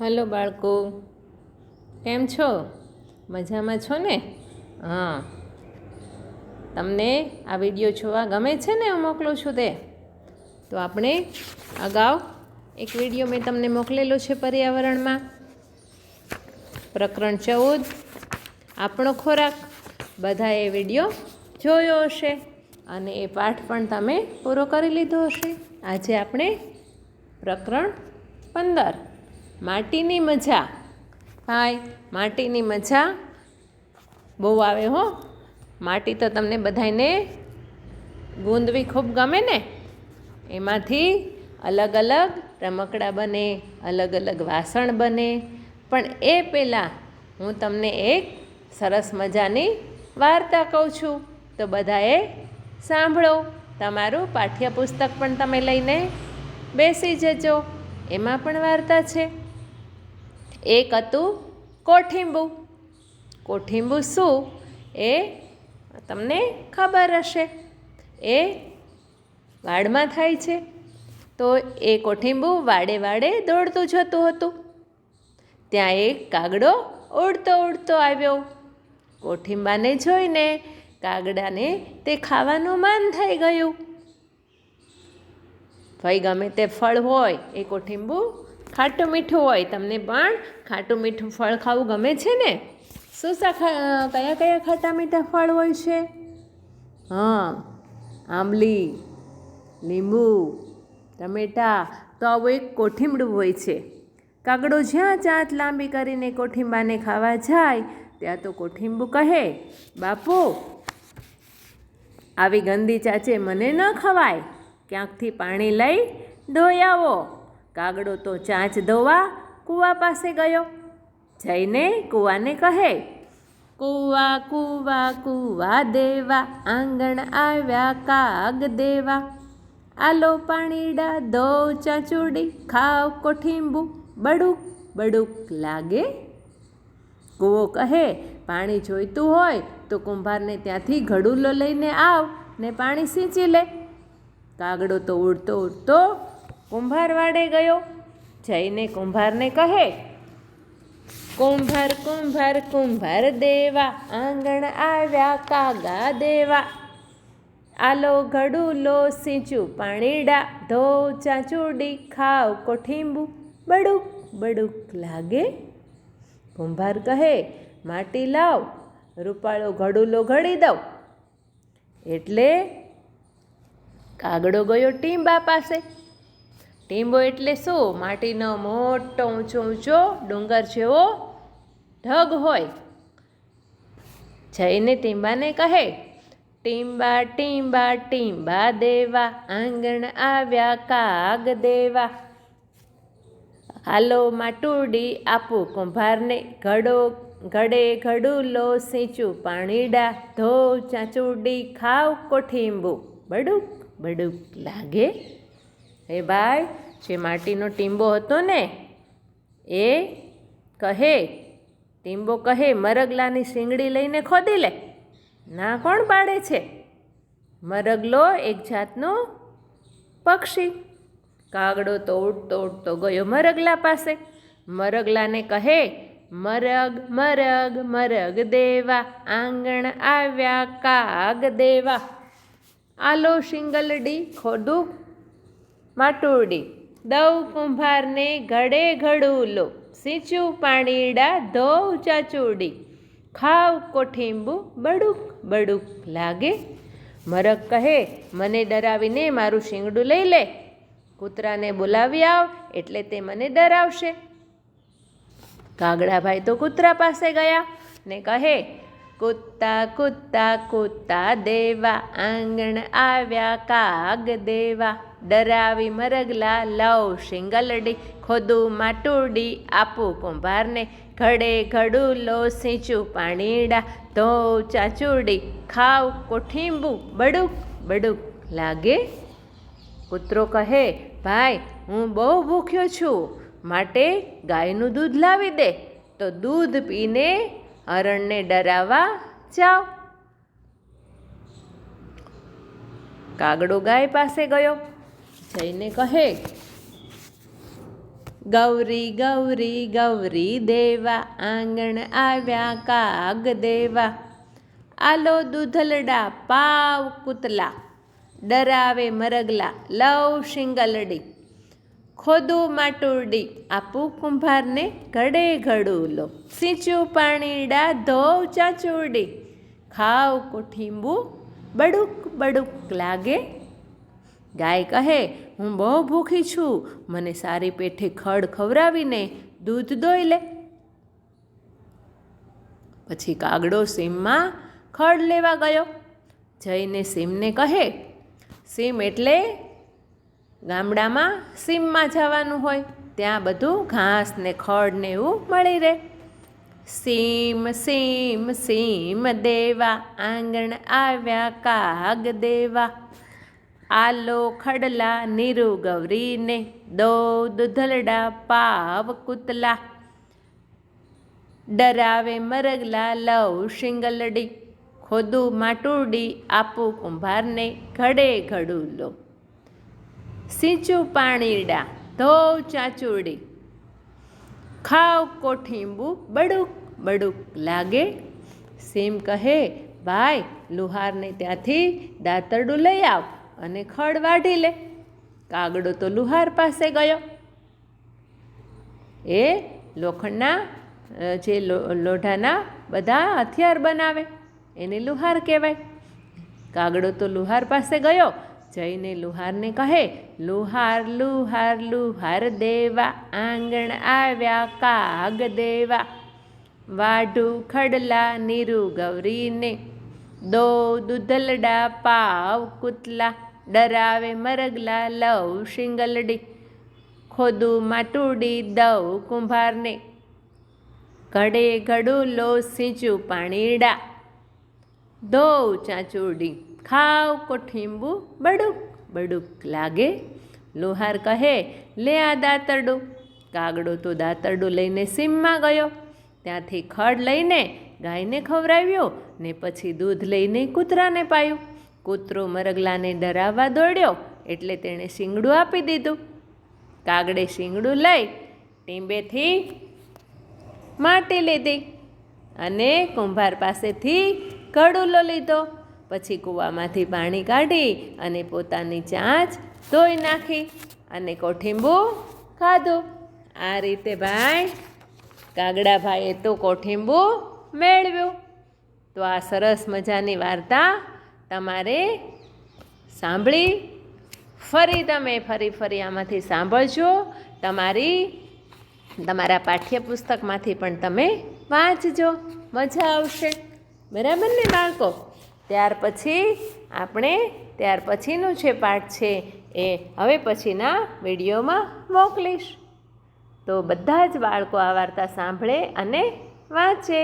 Hello બાળકો, કેમ છો? મજામાં છો ને? હા. તમને આ વીડિયો જોવા ગમે છે ને હું મોકલું છું તે? તો આપણે અગાઉ એક વીડિયો મેં તમને મોકલેલો છે પર્યાવરણમાં. પ્રકરણ ચૌદ, આપણો ખોરાક. બધા એ વીડિયો જોયો હશે અને એ પાઠ પણ તમે પૂરો કરી લીધો હશે. આજે આપણે પ્રકરણ પંદર. માટીની મજા. હાય, માટીની મજા. બહુ આવે હો. માટી તો તમને બધાને ગૂંદવી ખૂબ ગમે ને? એમાંથી અલગ અલગ રમકડા બને, અલગ અલગ વાસણ બને. પણ એ પહેલાં હું તમને એક સરસ મજાની વાર્તા કહું છું. તો બધાએ સાંભળો. તમારું પાઠ્યપુસ્તક પણ તમે લઈને બેસી જજો. એમાં પણ વાર્તા છે. એક હતું કોઠિંબુ. કોઠિંબુ શું? એ તમને ખબર હશે. એ વાડમાં થાય છે. તો એ કોઠિંબુ વાડે વાડે દોડતું જતું હતું. ત્યાં એક કાગડો ઉડતો ઉડતો આવ્યો. કોઠીંબાને જોઈને કાગડાને તે ખાવાનું માન થઈ ગયું. ભાઈ ગમે તે ફળ હોય એ કોઠીંબુ ખાટું મીઠું હોય તમને પણ ખાટું મીઠું ફળ ખાવું ગમે છે ને? શું શા કયા કયા ખાટા મીઠા ફળ હોય છે? હા, આંબલી, લીંબુ, ટમેટા, તો આવું એક કોઠીમડું હોય છે. કાગડો જ્યાં ચાત લાંબી કરીને કોઠીંબાને ખાવા જાય, ત્યાં તો કોઠીંબુ કહે, બાપુ, આવી ગંદી ચાચે મને ન ખવાય. ક્યાંકથી પાણી લઈ ધોઈ આવો. કાગડો તો ચાંચ ધોવા, કૂવા પાસે ગયો. જઈને કૂવાને કહે, કૂવા કૂવા કૂવા દેવા, આંગણ આવ્યા, કાગ દેવા. આલો પાણીડા દો ચાચુડી, ખાવ કોઠીંબુ, બડુક બડુક લાગે. કૂવો કહે, પાણી જોઈતું હોય તો કુંભારને ત્યાંથી ઘડુલો લઈને આવ ને પાણી સિંચી લે. કાગડો તો ઉડતો ઉડતો કુંભાર વાડે ગયો. જઈને કુંભારને કહે, કુંભાર કુંભાર કુંભાર દેવા, આંગણ આવ્યા કાગા દેવા. આલો ઘડુલો સીંચું પાણીડા ધો ચાચુડી ખાવ કોઠીંબુ. બડુક બડુક લાગે? કુંભાર કહે, માટી લાવ, રૂપાળો ઘડુલો ઘડી દઉં. એટલે કાગડો ગયો ટીંબા પાસે. ટીંબો એટલે શું? માટીનો મોટો ઊંચો ઊંચો ડુંગર જેવો ઢગ હોય. જઈને ટીંબાને કહે, ટીંબા ટીંબા ટીંબા દેવા, આંગણ આવ્યા કાગ દેવા. હાલો માટુડી આપું કુંભારને, ઘડો, ઘડે ઘડુલો સીંચું પાણીડા, ધો ચાચુડી ખાવ કોઠીંબુ. બડુક બડુક લાગે. હે ભાઈ, જે માટીનો ટીંબો હતો ને, એ કહે, ટીંબો કહે, મરગલાની શીંગડી લઈને ખોદી લે. ના કોણ પાડે છે? મરગલો એક જાતનું પક્ષી. કાગડો તો ઉડતો ઉડતો ગયો મરગલા પાસે. મરગલાને કહે, મરગ મરગ મરગ દેવા, આંગણ આવ્યા, કાગ દેવા. આલો શિંગલડી ખોદું. માટુડી. દવ કુંભારને ઘડે ઘડુલો, સીંચું પાણીડા ધોવ ચાચુડી. ખાવ કોઠીંબુ બડુક બડુક લાગે. મરક કહે, મને ડરાવીને મારું શિંગડું લઈ લે. કૂતરાને બોલાવી આવ, એટલે તે મને ડરાવશે. કાગડાભાઈ તો કૂતરા પાસે ગયા ને કહે કૂતા કૂતા કૂતા દેવા. આંગણ આવ્યા કાગ દેવા. ડરાવી મરગલા, લવ શિંગલડી ખોદું માટુડી, આપું કુંભારને. ઘડે ઘડુલો સીંચું પાણીડા ધો ચાચુડી. ખાવ કોઠીંબુ, બડુક બડુક લાગે? કૂતરો કહે, ભાઈ, હું બહુ ભૂખ્યો છું. માટે ગાયનું દૂધ લાવી દે. તો દૂધ પીને હરણને ડરાવવા જાઓ. કાગડો ગાય પાસે ગયો. જઈને કહે, ગૌરી ગૌરી ગૌરી દેવા, આંગણ આવ્યા, કાગ દેવા. આલો દૂધલડા, પાવ કૂતલા. ડરાવે મરગલા લવ શિંગલડી. ખોદું માટુડી, આપું કુંભારને ઘડે ઘડુલો. લો પાણી પાણીડા ધોવ ચાચુડી. ખાવ કોઠીંબુ, બડુક બડુક લાગે. ગાય કહે, હું બહુ ભૂખી છું, મને સારી પેઠે ખડ ખવડાવીને દૂધ દોઈ લે. પછી કાગડો સીમમાં ખડ લેવા ગયો. જઈને સીમને કહે, સીમ એટલે ગામડામાં સીમમાં જવાનું હોય, ત્યાં બધું ઘાસ ને ખડ ને એવું મળી રહે. સીમ સીમ સીમ દેવા, આંગણ આવ્યા કાગ દેવા. આલો ખડલા નીરુ ગૌરીને દો દુધલડા પાવ કૂતલા. ડરાવે મરગલા લવ શિંગલડી, ખોદું માટુડી આપું કુંભારને ઘડે ઘડું લો. સિંચું પાણીડા ધોવ ચાચુડી. ખાવ કોઠીંબુ, બડુક બડુક લાગે. સીમ કહે, ભાઈ, લુહારને ત્યાંથી દાતરડું લઈ આવ અને ખડ વાઢી લે. કાગડો તો લુહાર પાસે ગયો. એ લોખંડના જે લોઢાના બધા હથિયાર બનાવે. એને લુહાર કહેવાય. કાગડો તો લુહાર પાસે ગયો. જઈને લુહારને કહે, લુહાર લુહાર લુહાર દેવા, આંગણ આવ્યા, કાગ દેવા. વાઢુ ખડલા નીરુ ગૌરીને, દો દૂધલડા પાવ કૂતલા, ડરાવે મરગલા લવ શિંગલડી, ખોદું માટુડી દવ કુંભારને. ઘડે ઘડું લો સિંચું પાણીડા ધોવ ચાંચુડી ખાવ કોઠીંબુ બડુક બડુક લાગે. લોહાર કહે, લે આ દાતરડું. કાગડો તો દાતરડું લઈને સીમમાં ગયો. ત્યાંથી ખડ લઈને ગાયને ખવડાવ્યો ને પછી દૂધ લઈને કૂતરાને પાયું. કૂતરો મરગલાને ડરાવવા દોડ્યો એટલે તેણે શીંગડું આપી દીધું. કાગડે શીંગડું લઈ ટીંબેથી માટી લીધી અને કુંભાર પાસેથી કડુલો લીધો. પછી કૂવામાંથી પાણી કાઢી અને પોતાની ચાંચ ધોઈ નાખી અને કોઠીંબુ ખાધું. આ રીતે ભાઈ કાગડાભાઈએ તો કોઠીંબુ મેળવ્યું. તો આ સરસ મજાની વાર્તા તમારે સાંભળી ફરી તમે ફરી ફરી આમાંથી સાંભળજો. તમારી, તમારા પાઠ્યપુસ્તકમાંથી પણ તમે વાંચજો. મજા આવશે. બરાબર ને બાળકો? ત્યાર પછી આપણે, ત્યાર પછીનું જે પાઠ છે એ હવે પછીના વિડીયોમાં મોકલીશ. તો બધા જ બાળકો આ વાર્તા સાંભળે અને વાંચે.